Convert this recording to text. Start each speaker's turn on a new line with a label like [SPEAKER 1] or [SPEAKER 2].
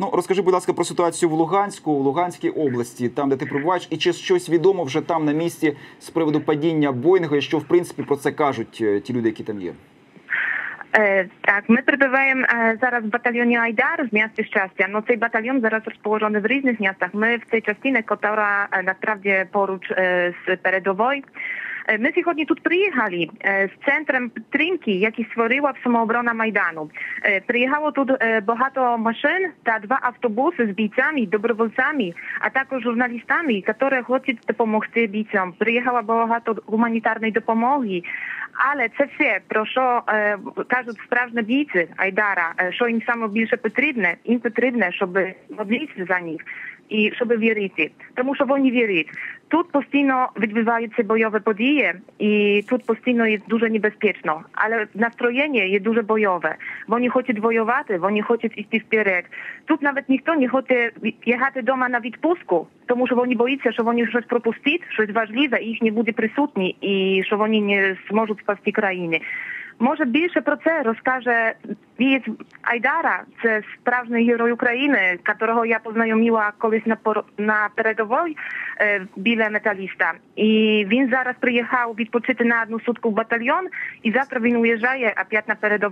[SPEAKER 1] Ну розкажи, будь ласка, про ситуацію в Луганську, в Луганській області, там де ти перебуваєш, і чи щось відомо вже там на місці з приводу падіння Боїнга, і що в принципі про це кажуть е, ті люди, які там є.
[SPEAKER 2] Е, Так, ми перебуваємо е, зараз в батальйоні Айдар в місті щастя. Ну цей батальйон зараз розположений в різних містах. Ми в частині, яка е, насправді Ми сьогодні тут приїхали з центром підтримки, який створила самооборона Майдану. Приїхало тут багато машин та два автобуси з бійцями, добровольцями, а також журналістами, які хочуть допомогти бійцям. Приїхало багато гуманітарної допомоги. Але це все, про що кажуть справжні бійці Айдара, що їм саме більше потрібне, їм потрібне, щоб молитися за них і щоб вірити. Тому що вони вірять. Тут постійно відбуваються бойові події, і тут постійно є дуже небезпечно. Але настроєння є дуже бойове. Вони хочуть воювати, вони хочуть йти вперед. Тут навіть ніхто не хоче їхати вдома на відпустку, тому що вони бояться, що вони щось пропустять, щось важливе, і їх не буде присутні, і що вони не зможуть спасти країни. Може більше про це розкаже від Айдара, це справжній герой України, якого я познайомила колись на пор- на передовій е, біля металіста. І він зараз приїхав відпочити на одну сутку в батальйон, і завтра він уїжджає опять на передовій.